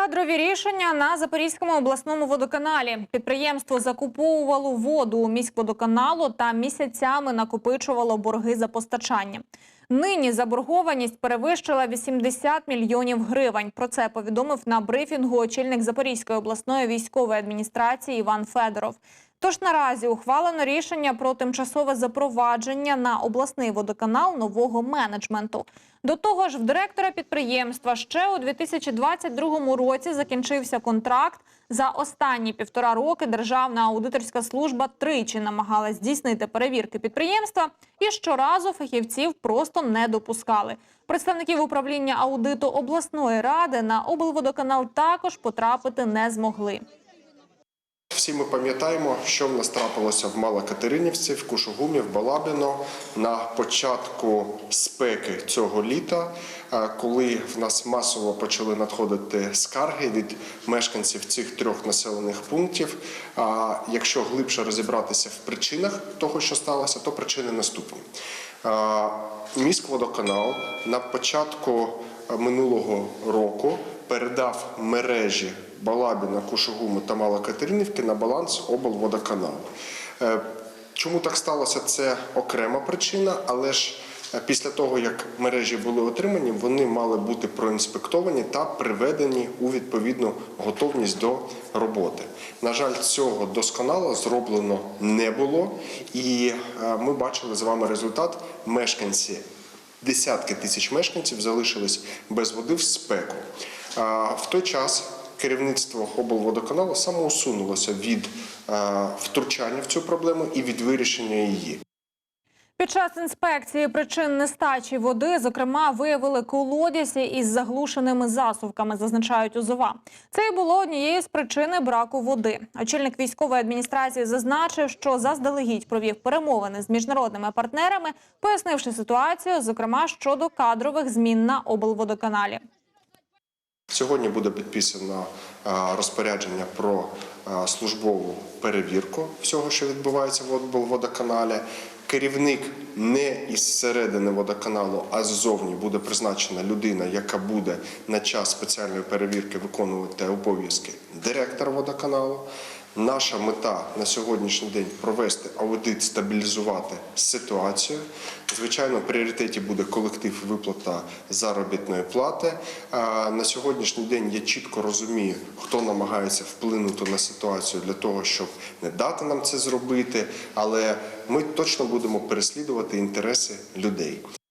Кадрові рішення на Запорізькому обласному водоканалі. Підприємство закуповувало воду у міськводоканалу та місяцями накопичувало борги за постачання. Нині заборгованість перевищила 80 мільйонів гривень. Про це повідомив на брифінгу очільник Запорізької обласної військової адміністрації Іван Федоров. Тож наразі ухвалено рішення про тимчасове запровадження на обласний водоканал нового менеджменту. До того ж, в директора підприємства ще у 2022 році закінчився контракт. За останні півтора роки Державна аудиторська служба тричі намагалась здійснити перевірки підприємства, і щоразу фахівців просто не допускали. Представників управління аудиту обласної ради на облводоканал також потрапити не змогли. Всі ми пам'ятаємо, що в нас трапилося в Малокатеринівці, в Кушугумі, в Балабіно на початку спеки цього літа, е, коли в нас масово почали надходити скарги від мешканців цих трьох населених пунктів. А якщо глибше розібратися в причинах того, що сталося, то причини наступні. Е, Міськводоканал на початку е, минулого року передав мережі Балабіна, Кушугуму та Малокатеринівки на баланс облводоканалу. Е, Чому так сталося? Це окрема причина, але ж е, після того, як мережі були отримані, вони мали бути проінспектовані та приведені у відповідну готовність до роботи. На жаль, цього досконало зроблено не було, і е, ми бачили з вами результат. Мешканці десятки тисяч мешканців залишились без води в спеку. В той час керівництво облводоканалу самоусунулося від е, втручання в цю проблему і від вирішення її. Під час інспекції причин нестачі води, зокрема, виявили колодязі із заглушеними засувками, зазначають УЗОВА. Це і було однією з причин браку води. Очільник військової адміністрації зазначив, що заздалегідь провів перемовини з міжнародними партнерами, пояснивши ситуацію, зокрема щодо кадрових змін на облводоканалі. Сьогодні буде підписано е, розпорядження про е, службову перевірку всього, що відбувається в облводоканалі. Керівник не із середини водоканалу, а ззовні буде призначена людина, яка буде на час спеціальної перевірки виконувати обов'язки директора водоканалу. Наша мета на сьогоднішній день провести аудит, стабілізувати ситуацію. Звичайно, в пріоритеті буде колектив виплата заробітної плати. На сьогоднішній день я чітко розумію, хто намагається вплинути на ситуацію для того, щоб не дати нам це зробити, але ми точно будемо переслідувати інтереси людей.